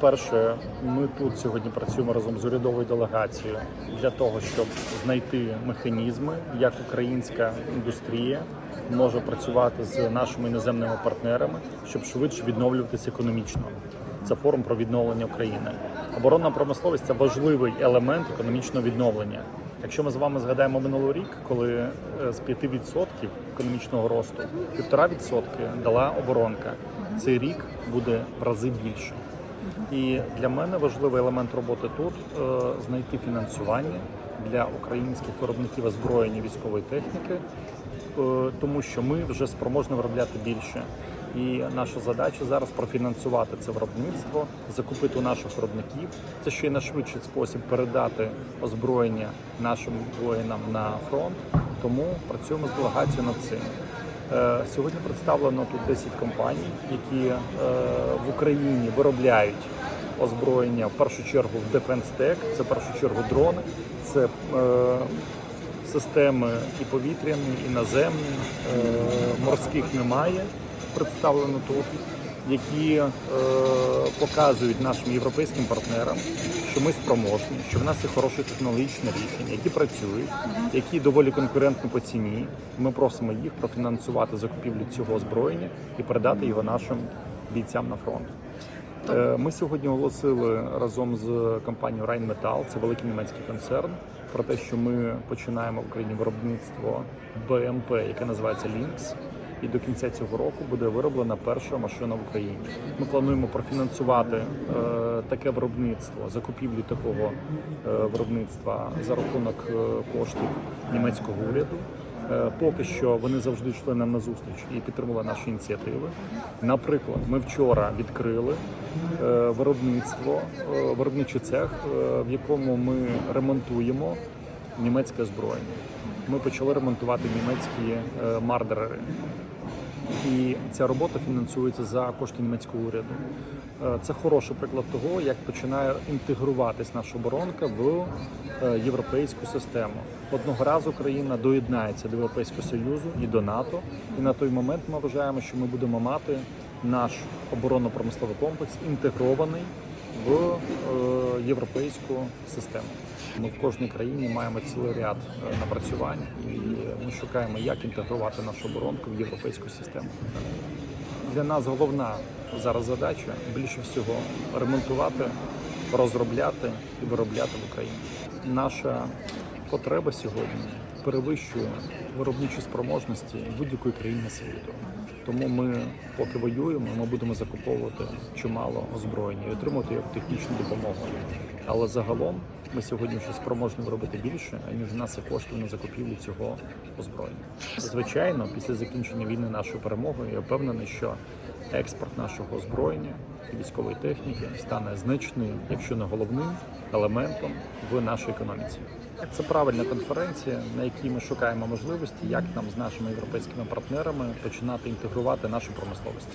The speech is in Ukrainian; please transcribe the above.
По-перше, ми тут сьогодні працюємо разом з урядовою делегацією для того, щоб знайти механізми, як українська індустрія може працювати з нашими іноземними партнерами, щоб швидше відновлюватися економічно. Це форум про відновлення України. Оборонна промисловість це важливий елемент економічного відновлення. Якщо ми з вами згадаємо минулий рік, коли е, з 5% економічного росту 1,5% дала оборонка, цей рік буде в рази більше. І для мене важливий елемент роботи тут е, знайти фінансування для українських виробників озброєння військової техніки, е, тому що ми вже спроможні виробляти більше. І наша задача зараз профінансувати це виробництво, закупити у наших виробників. Це ще й найшвидший спосіб передати озброєння нашим воїнам на фронт. Тому працюємо з делегацією над цим. Е, Сьогодні представлено тут 10 компаній, які е, в Україні виробляють озброєння в першу чергу в Defense Tech, це в першу чергу дрони, це е, системи і повітряні, і наземні, морських немає представлено тут, які е, показують нашим європейським партнерам, що ми спроможні, що в нас є хороші технологічні рішення, які працюють, які доволі конкурентні по ціні. Ми просимо їх профінансувати закупівлю цього озброєння і передати його нашим бійцям на фронт. Е, Ми сьогодні оголосили разом з компанією Rheinmetall, це великий німецький концерн, про те, що ми починаємо в Україні виробництво БМП, яке називається Lynx. І до кінця цього року буде вироблена перша машина в Україні. Ми плануємо профінансувати е, таке виробництво, закупівлю такого е, виробництва за рахунок е, коштів німецького уряду. Е, Поки що вони завжди йшли нам на зустріч і підтримували наші ініціативи. Наприклад, ми вчора відкрили е, виробництво, е, виробничий цех, в якому ми ремонтуємо німецьке озброєння. Ми почали ремонтувати німецькі е, мардерери. І ця робота фінансується за кошти німецького уряду. Е, Це хороший приклад того, як починає інтегруватись наша оборонка в е, європейську систему. Одного разу країна доєднається до Європейського Союзу і до НАТО. І на той момент ми вважаємо, що ми будемо мати наш оборонно-промисловий комплекс інтегрований в е, європейську систему. Ми в кожній країні маємо цілий ряд е, напрацювань, і ми шукаємо, як інтегрувати нашу оборонку в європейську систему. Для нас головна зараз задача більше всього ремонтувати, розробляти і виробляти в Україні. Наша потреба сьогодні перевищує виробничі спроможності будь-якої країни світу. Тому ми, поки воюємо, ми будемо закуповувати чимало озброєння і отримувати як технічну допомогу. Але загалом ми сьогодні вже спроможні виробити більше, аніж у нас є коштів на закупівлю цього озброєння. Звичайно, після закінчення війни нашою перемогою я впевнений, що експорт нашого озброєння і військової техніки стане значним, якщо не головним елементом в нашій економіці. Це правильна конференція, на якій ми шукаємо можливості, як нам з нашими європейськими партнерами починати інтегрувати нашу промисловість.